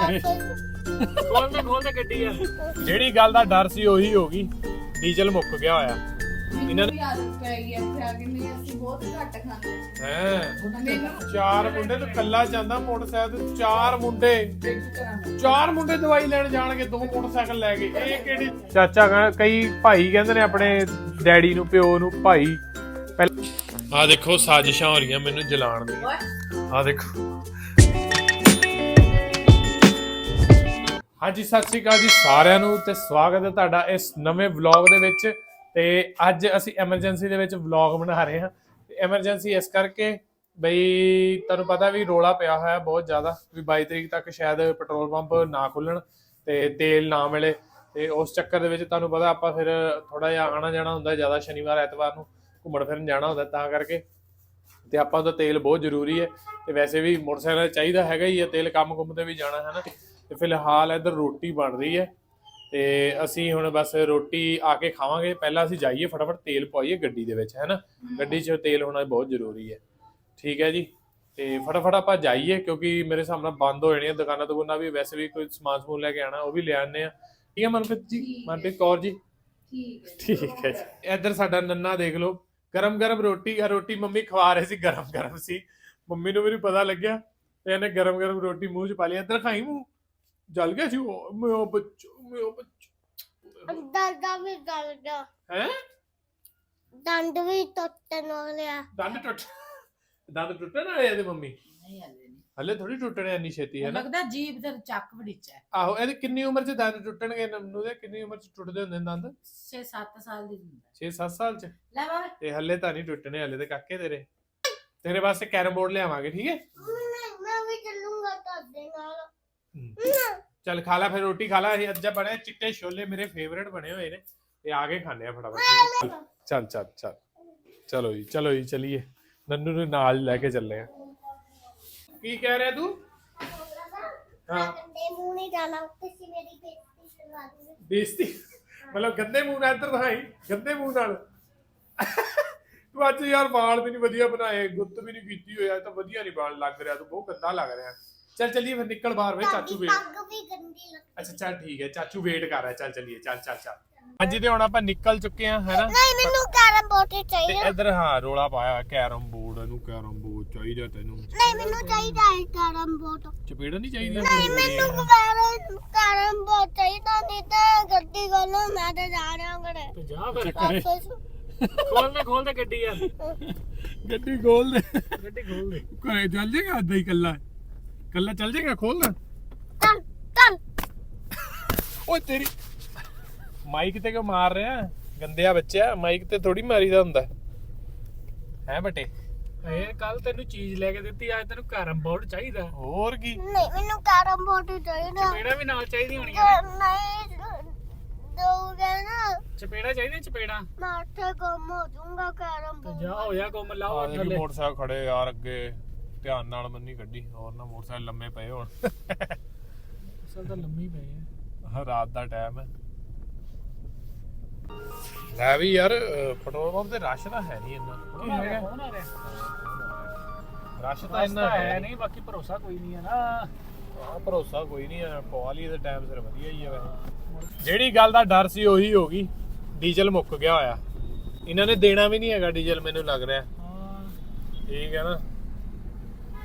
ਕਰੇ ਖੋਲ ਦੇ ਖੋਲ ਦੇ ਗੱਡੀ ਆ। ਜਿਹੜੀ ਗੱਲ ਦਾ ਡਰ ਸੀ ਉਹੀ ਹੋ ਗਈ। ਡੀਜ਼ਲ ਮੁੱਕ ਗਿਆ ਹੋਇਆ। ਇਹਨਾਂ ਨੂੰ ਆਦਤ ਪੈ ਗਈ ਇੱਥੇ ਆ ਕੇ ਨਹੀਂ ਅਸੀਂ ਬਹੁਤ ਘੱਟ ਖਾਂਦੇ ਹੈ। ਚਾਰ ਮੁੰਡੇ ਤੋਂ ਕੱਲਾ ਜਾਂਦਾ ਮੋਟਰਸਾਈਕਲ ਤੇ ਚਾਰ ਮੁੰਡੇ। ਚਾਰ ਮੁੰਡੇ ਦਵਾਈ ਲੈਣ ਜਾਣਗੇ ਦੋ ਮੋਟਰਸਾਈਕਲ ਲੈ ਕੇ। ਇਹ ਕਿਹੜੀ ਚਾਚਾ ਕਈ ਭਾਈ ਕਹਿੰਦੇ ਨੇ ਆਪਣੇ ਡੈਡੀ ਨੂੰ ਪਿਓ ਨੂੰ ਭਾਈ। ਆ ਦੇਖੋ ਸਾਜ਼ਿਸ਼ਾਂ ਹੋ ਰਹੀਆਂ ਮੈਨੂੰ ਜਲਾਣ ਦੀਆਂ। ਆ ਦੇਖੋ। ਹਾਂਜੀ, ਸਤਿ ਸ਼੍ਰੀ ਅਕਾਲ ਜੀ ਸਾਰਿਆਂ ਨੂੰ ਤੇ ਸਵਾਗਤ ਹੈ ਤੁਹਾਡਾ ਇਸ ਨਵੇਂ ਵਲੌਗ ਦੇ ਵਿੱਚ। ਤੇ ਅੱਜ ਅਸੀਂ ਐਮਰਜੈਂਸੀ ਦੇ ਵਿੱਚ ਵਲੌਗ ਬਣਾ ਰਹੇ ਹਾਂ। ਐਮਰਜੈਂਸੀ ਇਸ ਕਰਕੇ ਬਈ ਤੁਹਾਨੂੰ ਪਤਾ ਵੀ ਰੋਲਾ ਪਿਆ ਹੋਇਆ ਬਹੁਤ ਜ਼ਿਆਦਾ ਵੀ 22 ਤਰੀਕ ਤੱਕ ਸ਼ਾਇਦ ਪੈਟਰੋਲ ਪੰਪ ਨਾ ਖੁੱਲਣ ਤੇ ਤੇਲ ਨਾ ਮਿਲੇ। ਤੇ ਉਸ ਚੱਕਰ ਦੇ ਵਿੱਚ ਤੁਹਾਨੂੰ ਪਤਾ ਆਪਾਂ ਫਿਰ ਥੋੜਾ ਜਿਹਾ ਆਣਾ ਜਾਣਾ ਹੁੰਦਾ ਜ਼ਿਆਦਾ ਸ਼ਨੀਵਾਰ, ਐਤਵਾਰ ਨੂੰ ਘੁੰਮਣ ਫਿਰਨ ਜਾਣਾ ਹੁੰਦਾ ਤਾਂ ਕਰਕੇ। ਤੇ ਆਪਾਂ ਦਾ ਤੇਲ ਬਹੁਤ ਜ਼ਰੂਰੀ ਹੈ। ਤੇ ਵੈਸੇ ਵੀ ਮੋਟਰਸਾਈਕਲ ਚਾਹੀਦਾ ਹੈਗਾ ਹੀ ਹੈ, ਤੇਲ ਕੰਮ ਕੁੰਮ ਤੇ ਵੀ ਜਾਣਾ ਹੈ ਨਾ। ਤੇ ਫਿਲਹਾਲ ਇੱਧਰ ਰੋਟੀ ਬਣ ਰਹੀ ਹੈ ਤੇ ਅਸੀਂ ਹੁਣ ਬਸ ਰੋਟੀ ਆ ਕੇ ਖਾਵਾਂਗੇ। ਪਹਿਲਾਂ ਅਸੀਂ ਜਾਈਏ ਫਟਾਫਟ ਤੇਲ ਪਵਾਈਏ ਗੱਡੀ ਦੇ ਵਿੱਚ ਹੈ। ਨਾ ਗੱਡੀ 'ਚ ਤੇਲ ਹੋਣਾ ਬਹੁਤ ਜ਼ਰੂਰੀ ਹੈ। ਠੀਕ ਹੈ ਜੀ? ਤੇ ਫਟਾਫਟ ਆਪਾਂ ਜਾਈਏ ਕਿਉਂਕਿ ਮੇਰੇ ਨਾਲ ਬੰਦ ਹੋ ਜਾਣੀਆਂ ਦੁਕਾਨਾਂ ਦੁਕਾਨਾਂ ਵੀ। ਵੈਸੇ ਵੀ ਕੋਈ ਸਮਾਨ ਸਮੂਨ ਲੈ ਕੇ ਆਣਾ ਉਹ ਵੀ ਲੈ ਆਨੇ ਆ ਠੀਕ ਹੈ ਮਨਪ੍ਰੀਤ ਜੀ। ਮਨਪ੍ਰੀਤ ਕੌਰ ਜੀ? ਠੀਕ ਹੈ। ਠੀਕ ਹੈ ਜੀ। ਇੱਧਰ ਸਾਡਾ ਨੰਨਾ ਦੇਖ ਲਓ। ਗਰਮ ਗਰਮ ਰੋਟੀ ਆ ਰੋਟੀ ਮੰਮੀ ਖਵਾ ਰਹੇ ਸੀ ਗਰਮ ਗਰਮ ਸੀ। ਮੰਮੀ ਨੂੰ ਵੀ ਨੀ ਪਤਾ ਲੱਗਿਆ। ਤੇ ਇਹਨੇ ਗਰਮ ਗਰਮ ਰੋਟੀ ਮੂੰਹ 'ਚ ਪਾ ਲਈ। ਇੱਧਰ ਖਾਈ ਮੂੰਹ। ਜਲ ਗਿਆ ਸੀ ਉਹ? ਮੇਰਾ ਬੱਚੋ ਮੇਰਾ ਬੱਚੋ। ਦੰਦਾਂ ਵੀ ਗਲ ਗਿਆ। ਹੈ? ਦੰਦ ਵੀ ਟੁੱਟਣ ਵਾਲਿਆ ਦੰਦ ਟੁੱਟ ਦੰਦ ਟੁੱਟਣ ਵਾਲੇ ਇਹਦੇ ਮੰਮੀ? ਨਹੀਂ ਹਲੇ ਨਹੀਂ। ਹਲੇ ਥੋੜੀ ਟੁੱਟਣੇ ਇੰਨੀ ਛੇਤੀ ਹੈ ਨਾ ਲੱਗਦਾ ਜੀਬ ਤੇ ਚੱਕ ਵੜਿਚ ਹੈ ਆਹੋ ਇਹਦੀ ਕਿੰਨੀ ਉਮਰ 'ਚ ਦੰਦ ਟੁੱਟਣਗੇ ਨੰਨੂ ਦੇ? ਕਿੰਨੀ ਉਮਰ 'ਚ ਟੁੱਟਦੇ ਹੁੰਦੇ ਨੇ ਦੰਦ? 6-7 ਸਾਲ ਦੀ ਹੁੰਦਾ 6-7 ਸਾਲ 'ਚ? ਲੈ ਬਾਬਾ ਤੇ ਹਲੇ ਤਾਂ ਨਹੀਂ ਟੁੱਟਣੇ ਹਲੇ ਤੇ ਕਾਕੇ ਤੇਰੇ। ਤੇਰੇ ਵਾਸਤੇ ਕੈਰਮ ਬੋਰਡ ਲਿਆਵਾਂਗੇ ਠੀਕ ਹੈ? ਮੈਂ ਮੈਂ ਵੀ ਚੱਲੂੰਗਾ ਤੁਹਾਡੇ ਨਾਲ। ਚੱਲ ਖਾ ਲੈ ਫਿਰ, ਰੋਟੀ ਖਾ ਲੈ। ਇਹ ਅੱਜ ਬਣੇ ਚਿੱਟੇ ਛੋਲੇ, ਮੇਰੇ ਫੇਵਰੇਟ ਬਣੇ ਹੋਏ ਨੇ। ਤੇ ਆ ਕੇ ਖਾਣੇ ਆ ਫਟਾਫਟ। ਚੱਲ ਚੱਲ ਚੱਲ। ਚਲੋ ਜੀ ਚਲੋ ਜੀ, ਚਲੀਏ। ਨੰਨੂ ਨੂੰ ਨਾਲ ਲੈ ਕੇ ਚੱਲੇ ਆ। ਕੀ ਕਹਿ ਰਿਹਾ ਤੂੰ? ਹਾਂ। ਗੰਦੇ ਮੂੰਹ ਨਹੀਂ ਜਾਣਾ ਤੁਸੀਂ ਮੇਰੀ ਬੇਇੱਜ਼ਤੀ। ਕਰਵਾ ਦੋਗੇ ਬੇਇੱਜ਼ਤੀ ਮਤਲਬ ਗੰਦੇ ਮੂੰਹ ਨਾਲ ਇੱਧਰ ਦਿਖਾਈ। ਗੰਦੇ ਮੂੰਹ ਨਾਲ। ਤੂੰ ਅੱਜ ਯਾਰ ਵਾਲ ਵੀ ਨਹੀਂ ਵਧੀਆ ਬਣਾਏ, ਗੁੱਤ ਵੀ ਨਹੀਂ ਕੀਤੀ ਹੋਇਆ ਤਾਂ ਵਧੀਆ ਨਹੀਂ ਵਾਲ ਲੱਗ ਰਿਹਾ, ਤੂੰ ਬਹੁਤ ਗੰਦਾ ਲੱਗ ਰਿਹਾ। ਚੱਲ ਚੱਲੀਏ ਫਿਰ ਨਿਕਲ ਬਾਹਰ ਵੇ ਚਾਚੂ ਵੇਟ ਪੱਗ ਵੀ ਗੰਦੀ ਲੱਗਦੀ ਅੱਛਾ ਚੱਲ ਠੀਕ ਹੈ ਚਾਚੂ ਵੇਟ ਕਰ ਰਿਹਾ ਚੱਲ ਚੱਲੀਏ ਚੱਲ ਚੱਲ ਚੱਲ। ਹਾਂਜੀ ਤੇ ਹੁਣ ਆਪਾਂ ਨਿਕਲ ਚੁੱਕੇ ਆ ਹੈਨਾ ਨਹੀਂ ਮੈਨੂੰ ਕੈਰਮ ਬੋਰਡ ਤੇ ਚਾਹੀਦਾ। ਇੱਧਰ ਹਾਂ ਰੋਲਾ ਪਾਇਆ ਕੈਰਮ ਬੋਰਡ ਇਹਨੂੰ ਕੈਰਮ ਬੋਰਡ ਚਾਹੀਦਾ ਤੈਨੂੰ। ਨਹੀਂ ਮੈਨੂੰ ਚਾਹੀਦਾ ਹੈ ਕੈਰਮ ਬੋਰਡ। ਚਪੇੜਾ ਨਹੀਂ ਚਾਹੀਦੀ? ਨਹੀਂ ਮੈਨੂੰ ਕੈਰਮ ਕੈਰਮ ਬੋਰਡ ਚਾਹੀਦਾ ਨਹੀਂ ਤਾਂ ਗੱਡੀ ਕੋਲੋਂ ਮੈਂ ਤਾਂ ਜਾ ਰਿਹਾ ਘਰੇ ਤੇ ਜਾ ਫਿਰ। ਵਾਪਸ ਖੋਲ ਦੇ ਖੋਲ ਦੇ ਗੱਡੀ ਆ। ਗੱਡੀ ਖੋਲ ਦੇ। ਗੱਡੀ ਖੋਲ ਦੇ। ਘਰੇ ਚੱਲ ਜਾਏਗਾ ਅੱਧਾ ਹੀ ਕੱਲਾ ਕੱਲਾ ਚੱਲ ਜਾਏਗਾ ਖੋਲ? ਨਾ ਚੱਲ ਚੱਲ। ਓਏ ਤੇਰੀ ਮਾਈਕ ਤੇ ਕਿਉਂ ਮਾਰ ਰਿਹਾ? ਗੰਦਿਆ ਬੱਚਾ ਮਾਈਕ ਤੇ ਥੋੜੀ ਮਾਰੀਦਾ ਹੁੰਦਾ। ਹੈ ਬਟੇ? ਏ ਕੱਲ ਤੈਨੂੰ ਚੀਜ਼ ਲੈ ਕੇ ਦਿੱਤੀ ਅੱਜ ਤੈਨੂੰ ਕੈਰਮ ਬੋਰਡ ਚਾਹੀਦਾ। ਹੋਰ ਕੀ? ਨਹੀਂ ਮੈਨੂੰ ਕੈਰਮ ਬੋਰਡ ਚਾਹੀਦਾ। ਚਪੇੜਾ ਵੀ ਨਾਲ ਚਾਹੀਦੀ ਹੋਣੀ ਜੇ ਨਹੀਂ ਦੋਗੇ ਨਾ। ਚਪੇੜਾ ਚਾਹੀਦੀ ਚਪੇੜਾ? ਮੈਂ ਉੱਥੇ ਗੁੰਮ ਹੋ ਜਾਊਂਗਾ ਕੈਰਮ ਬੋਰਡ ਜਾ ਹੋਇਆ ਗੁੰਮ ਲਾਓ ਆ ਮੋਟਰਸਾਈਕਲ ਖੜੇ ਯਾਰ ਅੱਗੇ। ਧਿਆਨ ਨਾਲ ਮੰਨੀ ਗੱਡੀ ਹੋਰ ਨਾ ਮੋਟਰਸਾਈਕਲ ਲੰਮੇ ਪਏ ਹੋਣ। ਅਸਲ ਤਾਂ ਲੰਮੀ ਪਈ ਆ। ਆਹ ਰਾਤ ਦਾ ਟਾਈਮ ਹੈ। ਲੈ ਵੀ ਯਾਰ ਅਹ ਪੈਟਰੋਲ ਪੰਪ ਤੇ ਰਸ਼ ਤਾਂ ਹੈ ਨਹੀਂ ਇੰਨਾ। ਕੀ ਹੈਗਾ। ਕੌਣ ਆ ਰਿਹਾ? ਰਸ਼ ਤਾਂ ਇੰਨਾ ਹੈ ਨਹੀਂ। ਬਾਕੀ ਭਰੋਸਾ ਕੋਈ ਨਹੀਂ ਹੈ ਨਾ। ਆ ਭਰੋਸਾ ਕੋਈ ਨਹੀਂ ਹੈ ਪਵਾ ਲਈ ਟਾਈਮ ਸਿਰ ਵਧੀਆ ਹੀ ਹੈ ਵੈਸੇ। ਜਿਹੜੀ ਗੱਲ ਦਾ ਡਰ ਸੀ ਉਹੀ ਹੋ ਗਈ। ਡੀਜ਼ਲ ਮੁੱਕ ਗਿਆ ਹੋਇਆ। ਇਹਨਾਂ ਨੇ ਦੇਣਾ ਵੀ ਨਹੀਂ ਹੈਗਾ ਡੀਜ਼ਲ ਮੈਨੂੰ ਲੱਗ ਰਿਹਾ। ਹਾਂ। ਠੀਕ ਹੈ ਨਾ?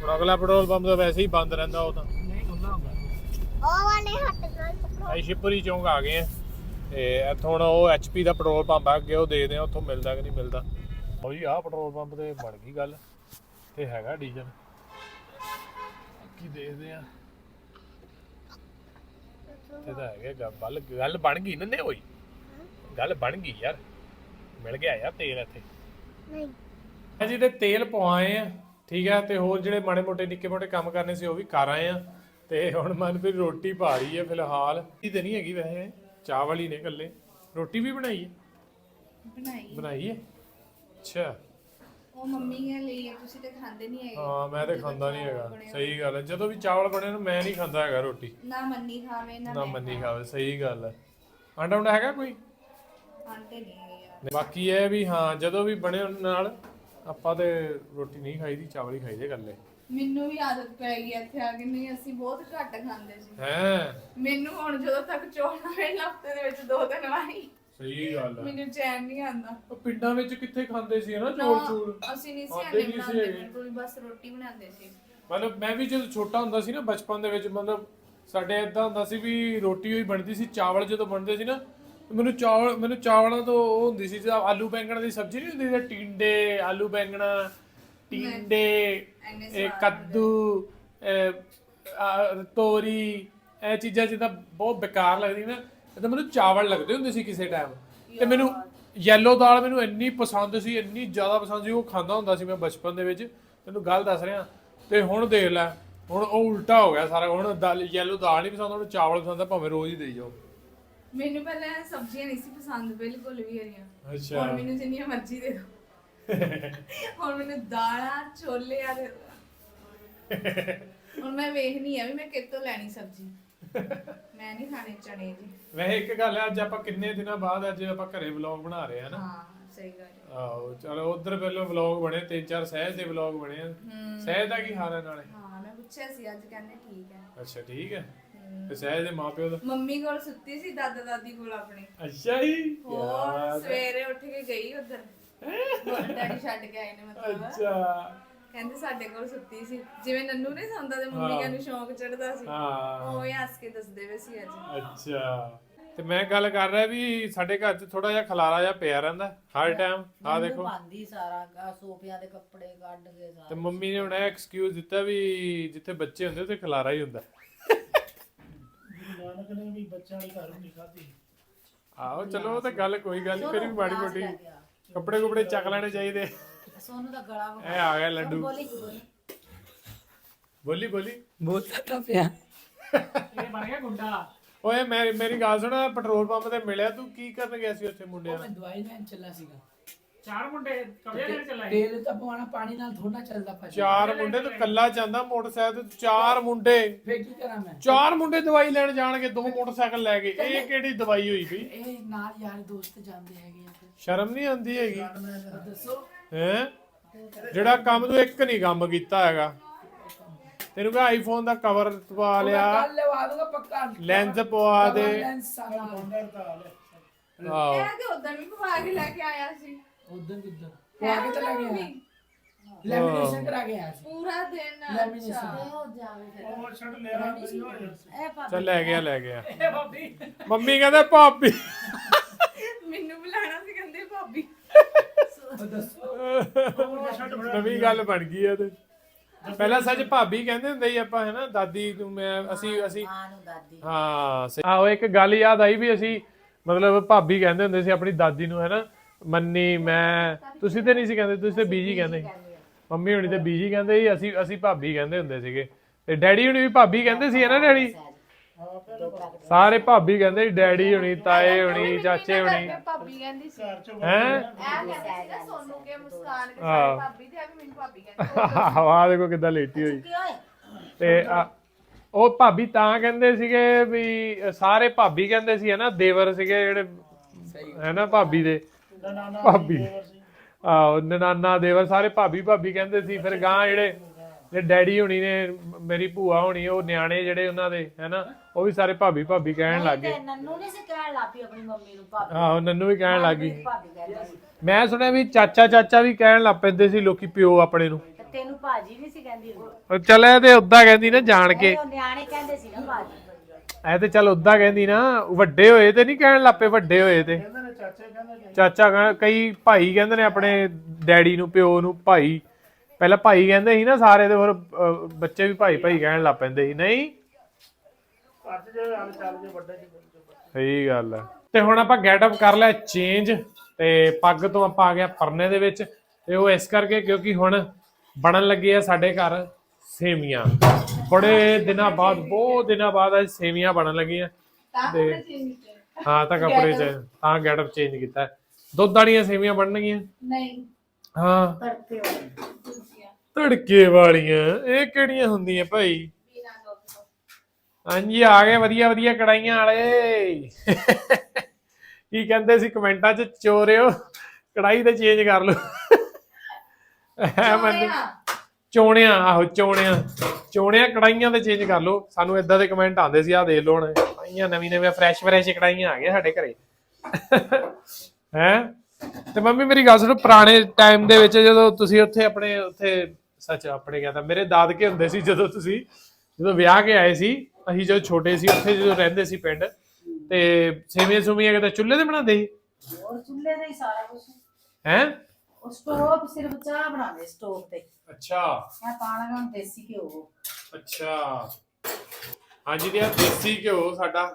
ਹੁਣ ਅਗਲਾ ਪੈਟਰੋਲ ਪੰਪ ਤਾਂ ਵੈਸੇ ਹੀ ਬੰਦ ਰਹਿੰਦਾ ਉਹ ਤਾਂ। ਨਹੀਂ ਖੁੱਲਾ ਹੁੰਦਾ। ਉਹ ਵਾਲੇ ਹੱਥ ਨਾਲ ਪਕੜੋ। ਅਸੀਂ ਸ਼ਿਪਰੀ ਚੌਂਕ ਆ ਗਏ ਆ। ਤੇ ਇੱਥੋਂ ਹੁਣ ਉਹ ਐਚਪੀ ਦਾ ਪੈਟਰੋਲ ਪੰਪ ਆ ਅੱਗੇ ਉਹ ਦੇਖਦੇ ਆ ਉੱਥੋਂ ਮਿਲਦਾ ਕਿ ਨਹੀਂ ਮਿਲਦਾ। ਉਹ ਜੀ ਆਹ ਪੈਟਰੋਲ ਪੰਪ ਤੇ ਬਣ ਗਈ ਗੱਲ। ਤੇ ਹੈਗਾ ਡੀਜ਼ਲ। ਕੀ ਦੇਖਦੇ ਆ। ਤੇ ਤਾਂ ਹੈਗਾ ਗੱਲ ਗੱਲ ਬਣ ਗਈ ਨੰਨੇ ਹੋਈ ਗੱਲ ਬਣ ਗਈ ਯਾਰ। ਮਿਲ ਗਿਆ ਯਾਰ ਤੇਲ ਇੱਥੇ। ਨਹੀਂ। ਤੇ ਤੇਲ ਪਵਾਏ ਆ। ਠੀਕ ਆ ਤੇ ਹੋਰ ਜਿਹੜੇ ਮਾੜੇ ਮੋਟੇ ਨਿੱਕੇ ਮੋਟੇ ਕੰਮ ਕਰਨੇ ਸੀ ਉਹ ਵੀ ਕਰ ਆਏ ਆ। ਤੇ ਹੁਣ ਮਨਪ੍ਰੀਤ ਰੋਟੀ ਪਾ ਰਹੀ ਹੈ ਫਿਲਹਾਲ। ਇਹ ਤੇ ਨਹੀਂ ਹੈਗੀ ਵੈਸੇ ਚਾਹ ਵਾਲੀ ਨੇ ਇਕੱਲੇ। ਰੋਟੀ ਵੀ ਬਣਾਈ ਹੈ? ਬਣਾਈ। ਬਣਾਈ ਹੈ? ਅੱਛਾ। ਉਹ ਮੰਮੀ ਨੇ ਲਈ ਹੈ ਤੁਸੀਂ ਤੇ ਖਾਂਦੇ ਨਹੀਂ ਹੈਗੇ। ਹਾਂ ਮੈਂ ਤੇ ਖਾਂਦਾ ਨਹੀਂ ਹੈਗਾ। ਸਹੀ ਗੱਲ ਹੈ। ਜਦੋਂ ਵੀ ਚਾਵਲ ਬਣੇ ਨੇ ਮੈਂ ਨਹੀਂ ਖਾਂਦਾ ਹੈਗਾ ਰੋਟੀ। ਨਾ ਮੰਨੀ ਖਾਵੇ ਨਾ ਮੰਨੀ ਖਾਵੇ। ਸਹੀ ਗੱਲ ਹੈ। ਆਂਡਾ ਉਂਡਾ ਹੈਗਾ ਕੋਈ? ਆਂਟੇ ਨਹੀਂ ਹੈਗੇ ਯਾਰ। ਬਾਕੀ ਇਹ ਵੀ ਹਾਂ ਜਦੋਂ ਵੀ ਬਣੇ ਉਹਨਾਂ ਨਾਲ ਆਪਾਂ ਤੇ ਰੋਟੀ ਨਹੀਂ ਖਾਈਦੀ ਚਾਵਲ ਹੀ ਖਾਈਦੇ ਇਕੱਲੇ। ਮੈਨੂੰ ਵੀ ਆਦਤ ਪੈ ਗਈ ਇੱਥੇ ਆ ਕੇ ਨਹੀਂ ਅਸੀਂ ਬਹੁਤ ਘੱਟ ਖਾਂਦੇ ਸੀ। ਹੈ? ਮੈਨੂੰ ਹੁਣ ਜਦੋਂ ਤੱਕ ਚੌਲ ਨਾ ਮਿਲਣ ਹਫ਼ਤੇ ਦੇ ਵਿੱਚ ਦੋ ਦਿਨ ਵਾਈ ਸਹੀ ਗੱਲ ਹੈ ਮੈਨੂੰ ਚੈਨ ਨਹੀਂ ਆਉਂਦਾ। ਉਹ ਪਿੰਡਾਂ ਵਿੱਚ ਕਿੱਥੇ ਖਾਂਦੇ ਸੀ ਨਾ ਚੋਲ ਚੂਲ? ਅਸੀਂ ਨਹੀਂ ਸੀ ਆਂਡੇ ਨਹੀਂ ਸੀ ਬਣਾਉਂਦੇ ਹੈਗੇ। ਬਿਲਕੁਲ ਵੀ ਬਸ ਰੋਟੀ ਬਣਾਉਂਦੇ ਸੀ। ਮਤਲਬ ਮੈਂ ਵੀ ਜਦੋਂ ਛੋਟਾ ਹੁੰਦਾ ਸੀ ਨਾ ਬਚਪਨ ਦੇ ਵਿੱਚ ਮਤਲਬ ਸਾਡੇ ਇਦਾਂ ਹੁੰਦਾ ਸੀ ਵੀ ਰੋਟੀ ਹੋਈ ਬਣਦੀ ਸੀ ਚਾਵਲ ਜਦੋਂ ਬਣਦੇ ਸੀ ਨਾ ਮੈਨੂੰ ਚਾਵਲ ਮੈਨੂੰ ਚਾਵਲਾਂ ਤੋਂ ਉਹ ਹੁੰਦੀ ਸੀ ਜਿਵੇਂ ਆਲੂ ਬੈਂਗਣ ਦੀ ਸਬਜ਼ੀ ਨਹੀਂ ਹੁੰਦੀ ਜਿਵੇਂ ਟਿੰਡੇ ਆਲੂ ਬੈਂਗਣਾ ਟਿੰਡੇ ਇਹ ਕੱਦੂ ਇਹ, ਆ, ਤੋਰੀ ਇਹ ਚੀਜ਼ਾਂ ਜਿੱਦਾਂ ਬਹੁਤ ਬੇਕਾਰ ਲੱਗਦੀ ਨਾ ਇਹ ਤਾਂ ਮੈਨੂੰ ਚਾਵਲ ਲੱਗਦੇ ਹੁੰਦੇ ਸੀ ਕਿਸੇ ਟਾਈਮ ਤੇ ਮੈਨੂੰ ਯੈਲੋ ਦਾਲ ਮੈਨੂੰ ਇੰਨੀ ਪਸੰਦ ਸੀ ਇੰਨੀ ਜ਼ਿਆਦਾ ਪਸੰਦ ਸੀ ਉਹ ਖਾਂਦਾ ਹੁੰਦਾ ਸੀ ਮੈਂ ਬਚਪਨ ਦੇ ਵਿੱਚ। ਤੈਨੂੰ ਗੱਲ ਦੱਸ ਰਿਹਾ ਤੇ ਹੁਣ ਦੇਖ ਲੈ ਹੁਣ ਉਹ ਉਲਟਾ ਹੋ ਗਿਆ ਸਾਰਾ ਹੁਣ ਦਾਲ ਯੈਲੋ ਦਾਲ ਨਹੀਂ ਪਸੰਦ ਹੁਣ ਚਾਵਲ ਪਸੰਦ ਆ ਭਾਵੇਂ ਰੋਜ਼ ਹੀ ਦੇਈ ਜਾਓ। ਮੈਨੂੰ ਪਹਿਲਾਂ ਇਹ ਸਬਜ਼ੀਆਂ ਨਹੀਂ ਸੀ ਪਸੰਦ ਬਿਲਕੁਲ ਵੀ ਹਰੀਆਂ ਅੱਛਾ। ਹੁਣ ਮੈਨੂੰ ਜਿੰਨੀਆਂ ਮਰਜ਼ੀ ਦੇ ਦਿਓ। ਹੁਣ ਮੈਨੂੰ ਦਾਲਾਂ ਛੋਲੇ ਆ ਦੇ ਦਿਓ ਹੁਣ ਮੈਂ ਵੇਖਣੀ ਆ ਵੀ ਮੈਂ ਕਿੱਥੋਂ ਲੈਣੀ ਸਬਜ਼ੀ। ਮੈਂ ਨਹੀਂ ਖਾਣੇ ਚਣੇ ਜੀ ਵੈਸੇ ਇੱਕ ਗੱਲ ਹੈ ਅੱਜ ਆਪਾਂ ਕਿੰਨੇ ਦਿਨਾਂ ਬਾਅਦ ਅੱਜ ਆਪਾਂ ਘਰੇ ਵਲੌਗ ਬਣਾ ਰਹੇ ਆ ਨਾ। ਹਾਂ ਸਹੀ ਗੱਲ ਹੈ। ਆਹੋ ਚਲੋ ਉਧਰ ਪਹਿਲਾਂ ਵਲੌਗ ਬਣੇ ਤਿੰਨ ਚਾਰ ਸਹਿਜ ਦੇ ਵਲੌਗ ਬਣੇ ਆ। ਸਹਿਜ ਦਾ ਕੀ ਹਾਲ ਹੈ ਨਾਲੇ? ਹਾਂ ਮੈਂ ਪੁੱਛਿਆ ਸੀ ਅੱਜ ਕਹਿੰਦੇ ਠੀਕ ਹੈ ਅੱਛਾ ਠੀਕ ਹੈ ਤੇ ਸਹਿਜ ਦੇ ਮਾਪਿਓ ਦਾ? ਮੰਮੀ ਕੋਲ ਸੁੱਤੀ ਸੀ ਦਾਦਾ ਦਾਦੀ ਕੋਲ ਆਪਣੇ। ਅੱਛਾ ਹੀ ਹੋਰ ਸਵੇਰੇ ਉੱਠ ਕੇ ਗਈ ਉਧਰ। ਡੈਡੀ ਛੱਡ ਕੇ ਆਏ ਨੇ ਮਤਲਬ। ਅੱਛਾ। ਕਹਿੰਦੇ ਸਾਡੇ ਕੋਲ ਸੁੱਤੀ ਸੀ। ਜਿਵੇਂ ਨੰਨੂ ਨਹੀਂ ਸੌਂਦਾ ਤੇ ਮੰਮੀ ਨੂੰ ਸ਼ੌਂਕ ਚੜਦਾ ਸੀ। ਹਾਂ। ਉਹ ਹੀ ਹੱਸ ਕੇ ਦੱਸਦੇ ਵੇ ਸੀ ਅੱਜ। ਅੱਛਾ। ਤੇ ਮੈਂ ਗੱਲ ਕਰ ਰਿਹਾ ਵੀ ਸਾਡੇ ਘਰ 'ਚ ਥੋੜਾ ਜਿਹਾ ਖਲਾਰਾ ਜਿਹਾ ਪਿਆ ਰਹਿੰਦਾ ਹਰ ਟਾਈਮ ਆ ਦੇਖੋ। ਪਾਉਂਦੀ ਸਾਰਾ ਆਹ ਸੋਫਿਆਂ ਦੇ ਕੱਪੜੇ ਕੱਢ ਕੇ ਸਾਰਾ। ਤੇ ਮੰਮੀ ਨੇ ਹੁਣ ਐਕਸਕਿਊਜ਼ ਦਿੱਤਾ ਵੀ ਜਿੱਥੇ ਬੱਚੇ ਹੁੰਦੇ ਉੱਥੇ ਖਲਾਰਾ ਹੀ ਹੁੰਦਾ। ਨਾਨਕ ਨੇ ਵੀ ਬੱਚਿਆਂ ਵਾਲੀ ਘਰ ਨਹੀਂ ਖਾਧੀ। ਆਹੋ ਚਲੋ ਉਹ ਤਾਂ ਗੱਲ ਕੋਈ ਗੱਲ ਨਹੀਂ ਫਿਰ ਵੀ ਗਲਾਸ ਮੋਟੀ। ਕੱਪੜੇ ਕੁਪੜੇ ਚੱਕ ਲੈਣੇ ਚਾਹੀਦੇ। ਸੋਨੂੰ ਦਾ ਗਲਾ ਇਹ ਆ ਗਿਆ ਲੱਡੂ। ਬੋਲੀ ਬੋਲੀ? ਬੋਲੀ ਬੋਲੀ। ਬੋਲਦਾ ਤਾਂ ਪਿਆ। ਇਹ ਬਣ ਗਿਆ ਗੁੰਡਾ। ਓਏ ਮੇਰੀ ਮੇਰੀ ਗੱਲ ਸੁਣ ਪੈਟਰੋਲ ਪੰਪ ਤੇ ਮਿਲਿਆ ਤੂੰ ਕੀ ਕਰਨ ਗਿਆ ਸੀ ਉੱਥੇ ਮੁੰਡਿਆਂ ਮੈਂ ਨਾਲ ਦਵਾਈ ਲੈਣ ਚੱਲਾ ਸੀਗਾ। ਚਾਰ ਮੁੰਡੇ ਕਬਜੇ ਲੈਣ ਚਲਾਏ ਤੇਲ ਤਾਂ ਪਵਾਣਾ ਪਾਣੀ ਨਾਲ ਥੋੜਾ ਚੱਲਦਾ ਭਾਜੀ। ਚਾਰ ਮੁੰਡੇ ਤੂੰ ਕੱਲਾ ਜਾਂਦਾ ਮੋਟਰਸਾਈਕਲ ਤੇ ਚਾਰ ਮੁੰਡੇ। ਫੇਰ ਕੀ ਕਰਾਂ ਮੈਂ? ਚਾਰ ਮੁੰਡੇ ਦਵਾਈ ਲੈਣ ਜਾਣਗੇ ਦੋ ਮੋਟਰਸਾਈਕਲ ਲੈ ਕੇ। ਇਹ ਕਿਹੜੀ ਦਵਾਈ ਹੋਈ ਬਈ ਇਹ ਨਾਲ ਯਾਰ ਦੋਸਤ ਜਾਂਦੇ ਹੈਗੇ ਆ ਫਿਰ। ਸ਼ਰਮ ਨਹੀਂ ਆਉਂਦੀ ਹੈਗੀ। ਦੱਸੋ। ਹੈ? ਜਿਹੜਾ ਕੰਮ ਤੂੰ ਇੱਕ ਨਹੀਂ ਕੰਮ ਕੀਤਾ ਹੈਗਾ। ਤੈਨੂੰ ਕਿਹਾ ਆਈਫੋਨ ਦਾ ਕਵਰ ਪਵਾ ਲਿਆ। ਕੱਲ ਲਵਾ ਦੂੰਗਾ ਪੱਕਾ। ਲੈਂਸ ਪਵਾ ਦੇ। ਲੈਂਸ ਸਾਰਾ। ਆਹੋ। ਇਹ ਤੇ ਉਦੋਂ ਵੀ ਪਵਾ ਕੇ ਲੈ ਕੇ ਆਇਆ ਸੀ। ਉਦੋਂ ਕਿੱਦਾਂ? ਪਵਾ ਕੇ ਤਾਂ ਲੈ ਗਿਆ ਲੈਮੀਨੇਸ਼ਨ ਕਰਾ ਕੇ ਆਇਆ ਸੀ। ਪੂਰਾ ਦਿਨ ਲੈਮੀਨੇਸ਼ਨ ਉਹ ਜਾਵੇ ਫਿਰ ਉਹ ਛੱਡ ਲਿਆ ਬਈ ਹੋ ਜਾ ਇਹ ਭਾਬੀ ਚੱਲ ਲੈ ਗਿਆ ਲੈ ਗਿਆ। ਇਹ ਬਾਬੀ ਮੰਮੀ ਕਹਿੰਦੇ ਭਾਬੀ। ਮੈਨੂੰ ਬੁਲਾਣਾ ਸੀ ਕਹਿੰਦੇ ਭਾਬੀ। ਉਹ ਦੱਸੋ। ਉਹ ਛੱਡ ਬੜਾ ਨਵੀਂ ਗੱਲ ਬਣ ਗਈ ਆ ਤੇ। ਪਹਿਲਾਂ ਸੱਚ ਭਾਬੀ ਕਹਿੰਦੇ ਹੁੰਦੇ ਸੀ ਆਪਾਂ ਹੈਨਾ ਦਾਦੀ ਨੂੰ ਮੈਂ ਅਸੀਂ ਅਸੀਂ ਮਾਂ ਨੂੰ ਦਾਦੀ। ਹਾਂ ਸਹੀ- ਆਹੋ ਇੱਕ ਗੱਲ ਯਾਦ ਆਈ ਵੀ ਅਸੀਂ ਮਤਲਬ ਭਾਬੀ ਕਹਿੰਦੇ ਹੁੰਦੇ ਸੀ ਆਪਣੀ ਦਾਦੀ ਨੂੰ ਹੈਨਾ ਮੰਨੀ, ਮੈਂ, ਤੁਸੀਂ ਤੇ ਨਹੀਂ ਸੀ ਕਹਿੰਦੇ, ਤੁਸੀਂ ਤੇ ਬੀਜੀ ਕਹਿੰਦੇ ਸੀ। ਮੰਮੀ ਹੁਣੀ ਤੇ ਬੀਜੀ ਕਹਿੰਦੇ ਸੀ, ਅਸੀਂ ਅਸੀਂ ਭਾਬੀ ਕਹਿੰਦੇ ਹੁੰਦੇ ਸੀਗੇ। ਤੇ ਡੈਡੀ ਹੁਣੀ ਵੀ ਭਾਬੀ ਕਹਿੰਦੇ ਸੀ ਨਾ ਡੈਡੀ? ਸਾਰੇ ਭਾਬੀ ਕਹਿੰਦੇ ਸੀ, ਡੈਡੀ ਹੁਣੀ, ਤਾਏ ਹੁਣੀ, ਚਾਚੇ ਹੁਣੀ। ਭਾਬੀ ਕਹਿੰਦੀ ਸੀ ਘਰ ਹੈ? ਕਹਿੰਦੀ ਸੀ ਨਾ ਸੋਨੂ ਕੇ ਮੁਸਕਾਨ ਕੇ ਸਾਰੇ ਭਾਬੀ ਤੇ ਆ ਕੇ ਮੈਨੂੰ ਭਾਬੀ ਕਹਿੰਦੀ ਹਵਾ ਦੇਖੋ ਕਿੱਦਾਂ ਲੇਟੀ ਹੋਈ। ਤੇ ਆ- ਉਹ ਭਾਬੀ ਤਾਂ ਕਹਿੰਦੇ ਸੀਗੇ ਵੀ, ਸਾਰੇ ਭਾਬੀ ਕਹਿੰਦੇ ਸੀ, ਹਨਾ, ਦੇਵਰ ਸੀਗੇ ਜਿਹੜੇ, ਹੈਨਾ, ਭਾਬੀ ਦੇ। ਨਾਨਾ ਭਾਬੀ। ਆਹੋ ਨਨਾਨਾ ਦੇਵਰ ਸਾਰੇ ਭਾਬੀ ਭਾਬੀ ਕਹਿੰਦੇ ਸੀ ਫਿਰ ਗਾਂ ਜਿਹੜੇ ਜੇ ਡੈਡੀ ਹੁਣੀ ਨੇ ਮੇਰੀ ਭੂਆ ਹੋਣੀ ਉਹ ਨਿਆਣੇ ਜਿਹੜੇ ਉਹਨਾਂ ਦੇ ਹੈਨਾ ਉਹ ਵੀ ਸਾਰੇ ਭਾਬੀ ਭਾਬੀ ਕਹਿਣ ਲੱਗ ਗਏ। ਤੇ ਨੰਨੂ ਨਹੀਂ ਸੀ ਕਹਿਣ ਲੱਪੀ ਆਪਣੀ ਮੰਮੀ ਨੂੰ ਭਾਬੀ ਆਹੋ ਨੰਨੂ ਵੀ ਕਹਿਣ ਲੱਗ ਗਈ। ਭਾਬੀ ਕਹਿੰਦਾ ਸੀ। ਮੈਂ ਸੁਣਿਆ ਵੀ ਚਾਚਾ ਚਾਚਾ ਵੀ ਕਹਿਣ ਲੱਗ ਪੈਂਦੇ ਸੀ ਲੋਕੀ ਪਿਓ ਆਪਣੇ ਨੂੰ। ਤੇ ਤੈਨੂੰ ਭਾਜੀ ਨਹੀਂ ਸੀ ਕਹਿੰਦੀ ਚੱਲ ਇਹ ਤੇ ਉਦਾਂ ਕਹਿੰਦੀ ਨਾ ਜਾਣ ਕੇ। ਉਹ ਨਿਆਣੇ ਕਹਿੰਦੇ ਸੀ ਨਾ ਭਾਜੀ। ਐ ਤੇ ਚੱਲ ਉਦਾਂ ਕਹਿੰਦੀ ਨਾ ਵੱਡੇ ਹੋਏ ਤੇ ਨਹੀਂ ਕਹਿਣ ਲੱਪੇ ਵੱਡੇ ਹੋਏ ਤੇ। ਨੇ ਚਾਚੇ ਕਹਿੰਦੇ ਕਿ ਚਾਚਾ ਕਹਿੰ- ਕਈ ਭਾਈ ਕਹਿੰਦੇ ਨੇ ਆਪਣੇ ਡੈਡੀ ਨੂੰ ਪਿਓ ਨੂੰ ਭਾਈ। ਪਹਿਲਾਂ ਭਾਈ ਕਹਿੰਦੇ ਸੀ ਨਾ ਸਾਰੇ ਤੇ ਫਿਰ ਅਹ, ਬੱਚੇ ਵੀ ਭਾਈ ਭਾਈ ਕਹਿਣ ਲੱਗ ਪੈਂਦੇ ਸੀ। ਨਹੀਂ? ਘਰ ਚ ਜੇ ਹਾਲ ਚੱਲ ਜੇ ਵੱਡੇ ਚ ਸਹੀ ਗੱਲ ਹੈ ਤੇ ਹੁਣ ਆਪਾਂ ਗੈਟ ਅਪ ਕਰ ਲਿਆ ਚੇਂਜ ਤੇ ਪੱਗ ਤੋਂ ਆਪਾਂ ਆ ਗਏ ਪਰਨੇ ਦੇ ਵਿੱਚ। ਤੇ ਉਹ ਇਸ ਕਰਕੇ ਕਿਉਂਕਿ ਹੁਣ ਬਣਨ ਲੱਗੇ ਆ ਸਾਡੇ ਘਰ ਸੇਵੀਆਂ ਬੜੇ ਦਿਨਾਂ ਬਾਅਦ ਬਹੁਤ ਦਿਨਾਂ ਬਾਅਦ ਅੱਜ ਸੇਵੀਆਂ ਬਣਨ ਲੱਗੀਆਂ। ਤਾਂ ਚੇਂਜ ਕੀਤੇ ਹਾਂ ਤਾਂ ਕੱਪੜੇ ਚ ਤਾਂ ਗੈਟ ਅਪ ਚੇਂਜ ਕੀਤਾ। ਹੈ। ਦੁੱਧ ਵਾਲੀਆਂ ਸੇਵੀਆਂ ਬਣਨਗੀਆਂ? ਨਹੀਂ। ਹਾਂ। ਤੜਕੇ ਵਾਲੀ ਦੂਜੀਆਂ ਤੜਕੇ ਵਾਲੀਆਂ। ਇਹ ਕਿਹੜੀਆਂ ਹੁੰਦੀਆਂ ਭਾਈ? ਬਿਨਾ ਦੁੱਧ ਤੋਂ। ਹਾਂਜੀ ਆ ਗਏ ਵਧੀਆ ਵਧੀਆ ਕੜਾਈਆਂ ਵਾਲੇ। ਕੀ ਕਹਿੰਦੇ ਸੀ ਕਮੈਂਟਾਂ 'ਚ? ਚੋਰਿਓ। ਕੜਾਈ ਤੇ ਚੇਂਜ ਕਰ ਲਓ। ਐ ਮੰਨੀ ਚੋਰਿਆ ਚੋਣਿਆਂ ਆਹੋ ਚੋਣਿਆਂ। ਚੋਣਿਆਂ ਕੜਾਈਆਂ ਤੇ ਚੇਂਜ ਕਰ ਲਓ। ਸਾਨੂੰ ਇਦਾਂ ਦੇ ਕਮੈਂਟ ਆਉਂਦੇ ਸੀ ਆ ਦੇਖ ਲਓ ਹੁਣ। ਕੜਾਈਆਂ ਨਵੀਂ ਨਵੀਆਂ ਫਰੈਸ਼ ਫਰੈਸ਼ ਕੜਾਈਆਂ ਆ ਗਈਆਂ ਸਾਡੇ ਘਰੇ। ਹੈ? ਤੇ ਮੰਮੀ ਮੇਰੀ ਗੱਲ ਸੁਣੋ ਪੁਰਾਣੇ ਟਾਈਮ ਦੇ ਵਿੱਚ ਜਦੋਂ ਤੁਸੀਂ ਉੱਥੇ ਆਪਣੇ ਉੱਥੇ ਸੱਚ ਆਪਣੇ ਕਹਿੰਦਾ ਮੇਰੇ ਦਾਦਕੇ ਹੁੰਦੇ ਸੀ ਜਦੋਂ ਤੁਸੀਂ ਜਦੋਂ ਵਿਆਹ ਕੇ ਆਏ ਸੀ ਅਸੀਂ ਜਦੋਂ ਛੋਟੇ ਸੀ ਉੱਥੇ ਜਦੋਂ ਰਹਿੰਦੇ ਸੀ ਪਿੰਡ ਤੇ ਸੇਵੀਆਂ ਸੁਮੀਆਂ ਕਿਤੇ ਚੁੱਲ੍ਹੇ ਤੇ ਬਣਾਉਂਦੇ ਸੀ? ਹੋਰ ਚੁੱਲ੍ਹੇ ਦਾ ਹੀ ਸਾਰਾ ਕੁਝ ਹੈ? ਉਹ ਸਟੋਵ ਸਿਰਫ ਚਾਹ ਬਣਾਉਂਦੇ ਸਟੋਵ ਤੇ। ਅੱਛਾ। ਮੈਂ ਪਾਣਾ ਗਾ ਦੇਸੀ ਘਿਓ। ਅੱਛਾ। ਹਾਂਜੀ ਤੇ ਆ ਦੇਸੀ ਘਿਓ ਸਾਡਾ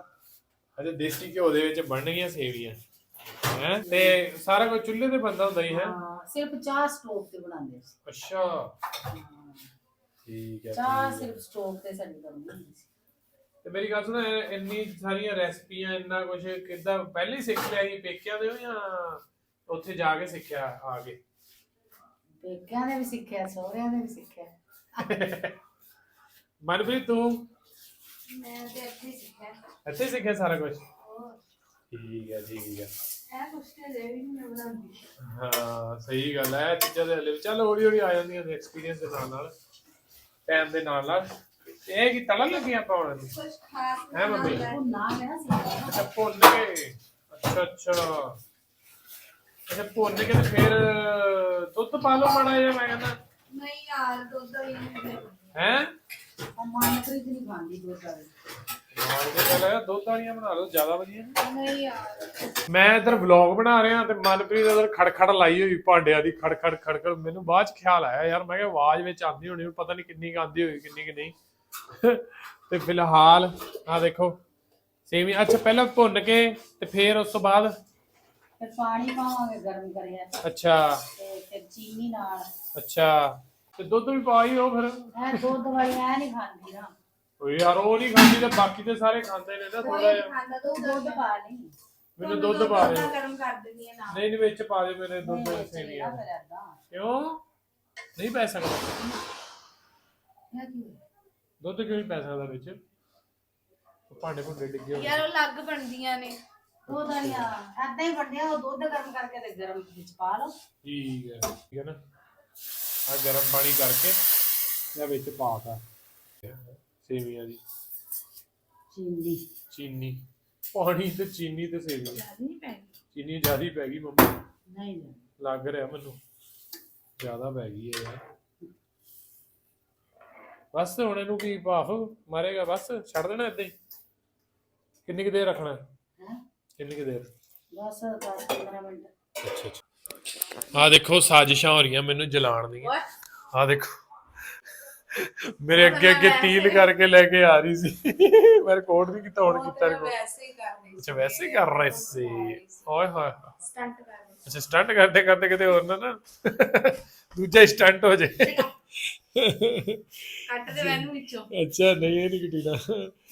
ਅਜੇ ਦੇਸੀ ਘਿਓ ਦੇ ਵਿੱਚ ਬਣਨਗੀਆਂ ਸੇਵੀਆਂ। ਹੈ ਤੇ ਸਾਰਾ ਕੁਝ ਚੁੱਲ੍ਹੇ ਤੇ ਬੰਦਾ ਹੁੰਦਾ ਹੀ ਹੈ? ਹਾਂ ਸਿਰਫ ਚਾਹ ਸਟੋਵ ਤੇ ਬਣਾਉਂਦੇ ਸੀ ਅੱਛਾ। ਠੀਕ ਹੈ ਚਾਹ ਠੀਕ ਹੈ। ਸਿਰਫ ਸਟੋਵ ਤੇ ਸਾਡੀ ਬਣਦੀ ਹੁੰਦੀ ਸੀ। ਤੇ ਮੇਰੀ ਗੱਲ ਸੁਣੋ ਇਹ ਇੰਨੀ ਸਾਰੀਆਂ ਰੈਸਪੀਆਂ ਇੰਨਾ ਕੁਝ ਕਿੱਦਾਂ ਪਹਿਲੇ ਹੀ ਸਿੱਖ ਲਿਆ ਜੀ ਪੇਕਿਆਂ ਦੇ ਹੋ ਜਾਂ ਉੱਥੇ ਜਾ ਕੇ ਸਿੱਖਿਆ ਆ ਕੇ? ਪੇਕਿਆਂ ਨੇ ਵੀ ਸਿੱਖਿਆ ਸਹੁਰਿਆਂ ਨੇ ਵੀ ਸਿੱਖਿਆ। ਮਨਪ੍ਰੀਤ ਤੂੰ? ਮੈਂ ਤੇ ਇੱਥੇ ਸਿੱਖਿਆ। ਇੱਥੇ ਹੀ ਸਿੱਖਿਆ ਸਾਰਾ ਕੁਝ ਹੋਰ। ਠੀਕ ਹੈ ਠੀਕ ਹੈ। ਇਹ ਕੁਛ ਤੇ ਦੇ ਵੀ ਨਹੀਂ ਮੈਂ ਬਣਾਉਂਦੀ। ਹਾਂ ਸਹੀ ਗੱਲ ਹੈ ਇਹ ਚੀਜ਼ਾਂ ਦੇ ਹਲੇ ਵੀ ਚੱਲ ਹੌਲੀ ਹੌਲੀ ਆ ਜਾਂਦੀਆਂ ਨੇ ਐਕਸਪੀਰੀਅੰਸ ਦੇ ਨਾਲ ਨਾਲ ਟਾਈਮ ਦੇ ਨਾਲ ਨਾਲ ਇਹ ਕੀ ਤਲਣ ਲੱਗੇ ਆਪਾਂ ਹੁਣ? ਕੁਛ ਖਾਸ ਹੈ ਮੰਮੀ? ਬਣਾਉਂਦਾ। ਉਹ ਨਾ ਮੈਂ ਸੀ। ਅੱਛਾ ਭੁੰਨ ਕੇ। ਅੱਛਾ ਅੱਛਾ। ਅੱਛਾ ਭੁੰਨ ਕੇ ਤੇ ਫਿਰ ਦੁੱਧ ਪਾ ਲਓ ਮਾੜਾ ਜਿਹਾ ਮੈਂ ਕਹਿੰਦਾ। ਨਹੀਂ ਯਾਰ ਦੁੱਧ ਵੀ ਨਹੀਂ ਹੈ? ਉਹ ਮਨਪ੍ਰੀਤ ਨਹੀਂ ਖਾਂਦੀ ਦੁੱਧ ਵਾਲੀ। ਨਾਲ ਦੇ ਗੱਲ ਦੁੱਧ ਵਾਲੀਆਂ ਬਣਾ ਲਓ ਜ਼ਿਆਦਾ ਵਧੀਆ ਨਹੀਂ ਯਾਰ। ਮੈਂ ਇੱਧਰ ਵਲੌਗ ਬਣਾ ਰਿਹਾ ਤੇ ਮਨਪ੍ਰੀਤ ਉਧਰ ਖੜਖੜ ਲਾਈ ਹੋਈ ਭਾਂਡਿਆਂ ਦੀ ਖੜਖੜ ਖੜਖੜ। ਮੈਨੂੰ ਬਾਅਦ ਚ ਖਿਆਲ ਆਇਆ ਯਾਰ ਮੈਂ ਕਿਹਾ ਆਵਾਜ਼ ਵਿੱਚ ਆਉਂਦੀ ਹੋਣੀ ਪਤਾ ਨਹੀਂ ਕਿੰਨੀ ਆਉਂਦੀ ਹੋਈ ਕਿੰਨੀ ਕਿ ਨਹੀਂ। ਤੇ ਫਿਲਹਾਲ ਆ ਦੇਖੋ ਸੇਵੀ ਅੱਛਾ ਪਹਿਲਾਂ ਭੁੰਨ ਕੇ ਤੇ ਫਿਰ ਉਸ ਤੋਂ ਬਾਅਦ ਫਿਰ ਪਾਣੀ ਪਾਵਾਂਗੇ ਗਰਮ ਕਰਿਆ ਅੱਛਾ। ਤੇ ਫਿਰ ਚੀਨੀ ਨਾਲ। ਅੱਛਾ। ਤੇ ਦੁੱਧ ਵੀ ਪਾਈ ਹੋ ਫਿਰ? ਇਹ ਦੁੱਧ ਵਾਲੀ ਐ ਨਹੀਂ ਖਾਂਦੀ ਨਾ। ਓਏ ਯਾਰ ਉਹ ਨਹੀਂ ਖਾਂਦੀ ਤੇ ਬਾਕੀ ਤੇ ਸਾਰੇ ਖਾਂਦੇ ਨੇ ਨਾ ਥੋੜਾ ਜਿਹਾ। ਖਾਂਦਾ ਤੂੰ ਦੁੱਧ ਪਾ ਲਈ। ਮੈਨੂੰ ਦੁੱਧ ਪਾ ਦੇ ਗਰਮ ਕਰ ਦਿੰਦੀ ਹੈ ਨਾਲ? ਨਹੀਂ ਨਹੀਂ ਵਿੱਚ ਪਾ ਦੇ ਮੇਰੇ ਦੁੱਧ ਨਹੀਂ ਸੇਵੀਆਂ ਕਿਉਂ? ਨਹੀਂ ਪੈ ਸਕਦਾ। ਇਹ ਕੀ ਹੋਇਆ? ਦੁੱਧ ਕਿਉਂ ਨਹੀਂ ਪੈ ਸਕਦਾ ਵਿੱਚ? ਉਹ ਭਾਂਡੇ ਭੁੰਡੇ ਡਿੱਗੇ ਹੋਏ ਯਾਰ ਉਹ ਲੱਗ ਬਣਦੀਆਂ ਨੇ। ਦੁੱਧ ਵਾਲੀਆਂ ਏਦਾਂ ਹੀ ਬਣਦੀਆਂ ਉਹ ਦੁੱਧ ਗਰਮ ਕਰਕੇ ਤੇ ਗਰਮ ਵਿੱਚ ਪਾ ਲਓ। ਠੀਕ ਹੈ ਠੀਕ ਹੈ ਨਾ। ਆ ਗਰਮ ਪਾਣੀ ਕਰਕੇ ਇਹ ਵਿੱਚ ਪਾਤਾ। ਸੇਵੀਆਂ ਦੀ। ਚੀਨੀ। ਚੀਨੀ। ਪਾਣੀ ਤੇ ਚੀਨੀ ਤੇ ਸੇਵੀਆਂ। ਜ਼ਿਆਦਾ ਚੀਨੀ ਪੈ ਗਈ ਮੰਮੀ। ਨਹੀਂ ਨਹੀਂ। ਲੱਗ ਰਿਹਾ ਮੈਨੂੰ। ਜ਼ਿਆਦਾ ਪੈ ਗਈ ਹੈ ਯਾਰ। ਬਸ ਹੁਣ ਇਹਨੂੰ ਕੀ ਭਾਫ ਮਾਰੇਗਾ? ਬਸ ਛੱਡ ਦੇਣਾ ਏਦਾਂ ਹੀ। ਕਿੰਨੀ ਕੁ ਦੇਰ ਰੱਖਣਾ? ਹੈ ਕਿੰਨੀ ਕੁ ਦੇਰ? ਬਸ 10 15 ਮਿੰਟ। ਅੱਛਾ ਅੱਛਾ। ਆ ਦੇਖੋ ਸਾਜ਼ਿਸ਼ਾਂ ਹੋ ਰਹੀਆਂ ਮੈਨੂੰ ਜਲਾਣ ਦੀਆਂ। ਆ ਦੇਖੋ। ਮੇਰੇ ਅੱਗੇ ਅੱਗੇ ਤੀਲ ਕਰਕੇ ਲੈ ਕੇ ਆ ਰਹੀ ਸੀ। ਮੈਂ ਰਿਕਾਰਡ ਨਹੀਂ ਕੀਤਾ ਹੁਣ ਕੀਤਾ ਰਿਕਾਰਡ ਵੈਸੇ ਹੀ ਕਰਨੀ ਅੱਛਾ ਵੈਸੇ ਹੀ ਕਰ ਰਹੇ ਸੀ। ਓਏ ਹੋਏ ਸਟੰਟ ਕਰਨੀ ਅੱਛਾ ਸਟੰਟ ਕਰਦੇ ਕਰਦੇ ਕਿਤੇ ਹੋਰ ਨਾ ਨਾ। ਦੂਜਾ ਸਟੰਟ ਹੋ ਜੇ ਕੱਟ ਦੇ ਮੈਨੂੰ ਵਿੱਚੋਂ। ਅੱਛਾ ਨਹੀਂ ਇਹ ਨਹੀਂ ਕਟੀਨਾ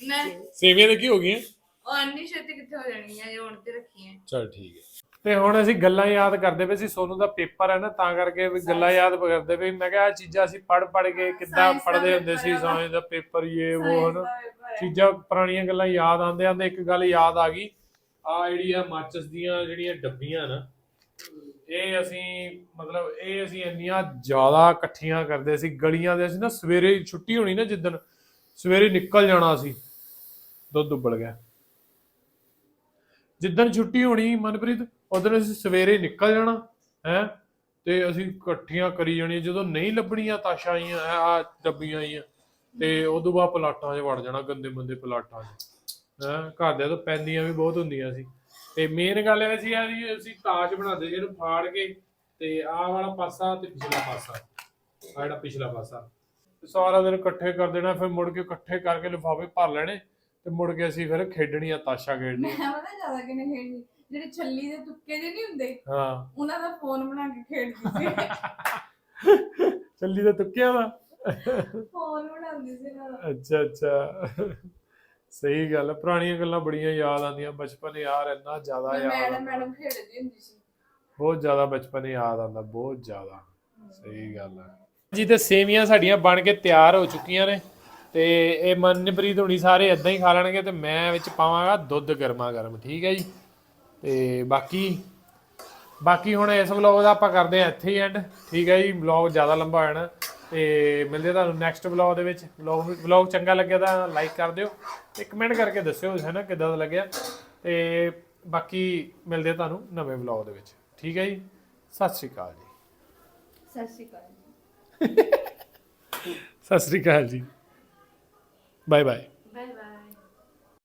ਮੈਂ ਸੇਵੀਆਂ ਦੇ ਕੀ ਹੋ ਗਈਆਂ? ਉਹ ਅੰਨੀ ਛੇਤੀ ਕਿੱਥੇ ਹੋ ਜਾਣੀ ਹੈ ਇਹ ਹੁਣ ਤੇ ਰੱਖੀਆਂ। ਚਲ ਠੀਕ ਹੈ। ਤੇ ਹੁਣ ਅਸੀਂ ਗੱਲਾਂ ਯਾਦ ਕਰਦੇ ਪਏ ਸੀ ਸੋਨੂੰ ਦਾ ਪੇਪਰ ਹੈ ਨਾ ਤਾਂ ਕਰਕੇ ਵੀ ਗੱਲਾਂ ਯਾਦ ਕਰਦੇ ਪਏ। ਮੈਂ ਕਿਹਾ ਆ ਚੀਜ਼ਾਂ ਅਸੀਂ ਪੜ ਪੜ ਕੇ ਕਿੱਦਾਂ Science ਦਾ ਪੜਦੇ ਹੁੰਦੇ ਸੀ ਆ। ਸਾਇੰਸ ਦਾ ਪੇਪਰ ਇਹ ਉਹ ਹਨਾ। ਚੀਜ਼ਾਂ ਪੁਰਾਣੀਆਂ ਗੱਲਾਂ ਯਾਦ ਆਉਂਦੇ ਆਂਦੇ ਇੱਕ ਗੱਲ ਯਾਦ ਆ ਗਈ। ਆ ਜਿਹੜੀ ਆ ਮਾਚਸ ਦੀਆਂ ਜਿਹੜੀਆਂ ਡੱਬੀਆਂ ਨਾ ਇਹ ਅਸੀਂ ਮਤਲਬ ਇਹ ਅਸੀਂ ਇੰਨੀਆਂ ਜ਼ਿਆਦਾ ਇਕੱਠੀਆਂ ਕਰਦੇ ਸੀ ਗਲੀਆਂ ਦੇ ਅਸੀਂ ਨਾ ਸਵੇਰੇ ਛੁੱਟੀ ਹੋਣੀ ਨਾ ਜਿੱਦਣ ਸਵੇਰੇ ਨਿਕਲ ਜਾਣਾ ਸੀ। ਦੁੱਧ ਉਬਲ ਗਿਆ। ਜਿੱਦਣ ਛੁੱਟੀ ਹੋਣੀ ਮਨਪ੍ਰੀਤ, ਉਦੋਂ ਅਸੀਂ ਸਵੇਰੇ ਨਿਕਲ ਜਾਣਾ, ਹੈ, ਤੇ ਅਸੀਂ ਇਕੱਠੀਆਂ ਕਰੀ ਜਾਣੀਆਂ, ਜਦੋਂ ਨਹੀਂ ਲੱਭਣੀਆਂ ਤਾਸ਼ਾਂ ਆਈਆਂ ਆ ਡੱਬੀਆਂ ਆਈਆਂ, ਤੇ ਉਦੋਂ ਬਾਅਦ ਪਲਾਟਾਂ 'ਚ ਵੜ ਜਾਣਾ, ਗੰਦੇ ਮੰਦੇ ਪਲਾਟਾਂ 'ਚ, ਹੈ ਘਰਦਿਆਂ ਤੋਂ ਪੈਂਦੀਆਂ ਵੀ ਬਹੁਤ ਹੁੰਦੀਆਂ ਸੀ। ਤੇ ਮੇਨ ਗੱਲ ਇਹ ਸੀ ਆ ਜੀ ਅਸੀਂ ਤਾਸ਼ ਬਣਾਉਂਦੇ ਇਹਨੂੰ ਫਾੜ ਕੇ, ਤੇ ਆਹ ਵਾਲਾ ਪਾਸਾ ਤੇ ਪਿਛਲਾ ਪਾਸਾ ਆ ਜਿਹੜਾ ਪਿਛਲਾ ਪਾਸਾ। ਸਾਰਾ ਦਿਨ ਇਕੱਠੇ ਕਰ ਦੇਣਾ, ਫਿਰ ਮੁੜ ਕੇ ਇਕੱਠੇ ਕਰਕੇ ਲਿਫਾਫੇ ਭਰ ਲੈਣੇ ਤੇ ਮੁੜ ਕੇ ਅਸੀਂ ਫਿਰ ਖੇਡਣੀਆਂ ਤਾਸ਼ਾਂ ਖੇਡਣੀਆਂ। ਮੈਂ ਪਤਾ ਜ਼ਿਆਦਾ ਕਿਨੇ ਖੇਡਦੀ ਜਿਹੜੇ ਛੱਲੀ ਦੇ ਤੁੱਕੇ ਜਿਹੇ ਨਹੀਂ ਹੁੰਦੇ ਹਾਂ। ਉਹਨਾਂ ਦਾ ਫੋਨ ਬਣਾ ਕੇ ਖੇਡਦੀ ਸੀ। ਚੱਲੀ ਤਾਂ ਤੁੱਕਿਆ ਵਾ ਫੋਨ ਬਣਾਉਂਦੀ ਸੀ ਨਾਲ ਅੱਛਾ ਅੱਛਾ। ਸਹੀ ਗੱਲ ਆ, ਪੁਰਾਣੀਆਂ ਗੱਲਾਂ ਬੜੀਆਂ ਯਾਦ ਆਉਂਦੀਆਂ। ਬਚਪਨ ਯਾਰ ਇੰਨਾ ਜ਼ਿਆਦਾ ਯਾਦ ਮੈਡਮ ਆਉਂਦਾ। ਮੈਡਮ ਖੇਡਦੀ ਹੁੰਦੀ ਸੀ। ਬਹੁਤ ਜ਼ਿਆਦਾ ਬਚਪਨ ਯਾਦ ਆਉਂਦਾ ਬਹੁਤ ਜ਼ਿਆਦਾ। ਸਹੀ ਗੱਲ ਹੈ ਜੀ ਤੇ ਸੇਵੀਆਂ ਸਾਡੀਆਂ ਬਣ ਕੇ ਤਿਆਰ ਹੋ ਚੁੱਕੀਆਂ ਨੇ। ਤੇ ਇਹ ਮਨਪ੍ਰੀਤ ਹੁਣੀ ਸਾਰੇ ਇਦਾਂ ਹੀ ਖਾ ਲੈਣਗੇ ਤੇ ਮੈਂ ਵਿੱਚ ਪਾਵਾਂਗਾ ਦੁੱਧ ਗਰਮਾ ਗਰਮ ਠੀਕ ਹੈ ਜੀ? ਤੇ ਬਾਕੀ ਬਾਕੀ ਹੁਣ ਇਸ ਵਲੌਗ ਦਾ ਆਪਾਂ ਕਰਦੇ ਹਾਂ ਇੱਥੇ ਹੀ ਐਂਡ ਠੀਕ ਹੈ ਜੀ? ਵਲੌਗ ਜ਼ਿਆਦਾ ਲੰਬਾ ਹੋ ਜਾਣਾ ਤੇ ਮਿਲਦੇ ਤੁਹਾਨੂੰ ਨੈਕਸਟ ਵਲੌਗ ਦੇ ਵਿੱਚ। ਵਲੌਗ ਵਲੌਗ ਚੰਗਾ ਲੱਗਿਆ ਤਾਂ ਲਾਈਕ ਕਰ ਦਿਓ ਤੇ ਕਮੈਂਟ ਕਰਕੇ ਦੱਸਿਓ ਹੈ ਨਾ ਕਿੱਦਾਂ ਦਾ ਲੱਗਿਆ। ਤੇ ਬਾਕੀ ਮਿਲਦੇ ਤੁਹਾਨੂੰ ਨਵੇਂ ਵਲੌਗ ਦੇ ਵਿੱਚ। ਠੀਕ ਹੈ ਜੀ? ਸਤਿ ਸ਼੍ਰੀ ਅਕਾਲ ਜੀ। ਸਤਿ ਸ਼੍ਰੀ ਅਕਾਲ ਸਤਿ ਸ਼੍ਰੀ ਅਕਾਲ ਜੀ। Bye bye. Bye bye.